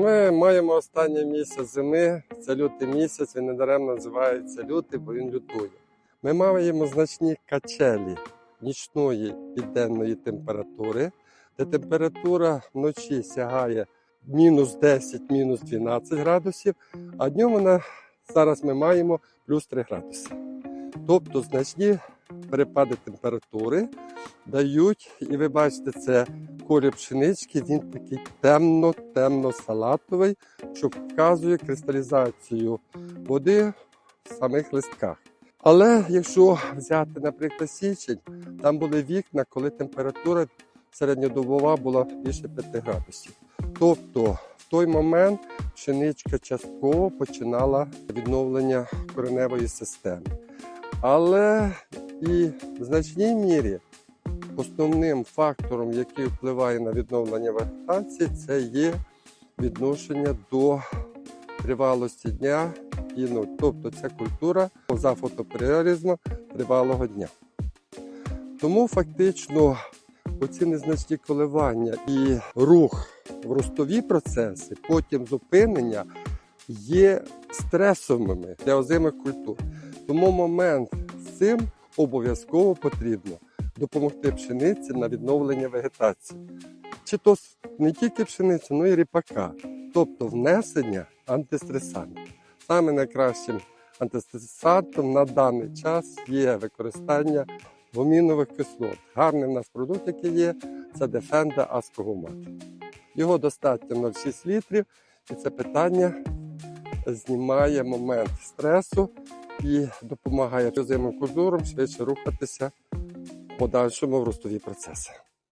Ми маємо останній місяць зими. Це лютий місяць. Він недаремно називається лютий, бо він лютує. Ми маємо значні качелі нічної і денної температури, де температура вночі сягає мінус 10, мінус 12 градусів, а днем вона зараз ми маємо плюс 3 градуси. Тобто значні перепади температури дають, і ви бачите, це колір пшенички, він такий темно-темно-салатовий, що вказує кристалізацію води в самих листках. Але якщо взяти, наприклад, січень, там були вікна, коли температура середньодобова була більше 5 градусів. Тобто в той момент пшеничка частково починала відновлення кореневої системи. Але і в значній мірі основним фактором, який впливає на відновлення вегетації, це є відношення до тривалості дня і ну, тобто це культура за фотоперіоризму тривалого дня. Тому фактично оці незначні коливання і рух в ростові процеси, потім зупинення є стресовими для озимих культур. Тому момент з цим обов'язково потрібно допомогти пшениці на відновлення вегетації. Чи то не тільки пшениці, але й ріпака, тобто внесення антистресантів. Саме найкращим антистресантом на даний час є використання гомінових кислот. Гарний в нас продукт, який є, це Defenda Аскогумат. Його достатньо 0,6 літрів, і це питання знімає момент стресу і допомагає озимим культурам швидше рухатися в подальшому в ростові процеси.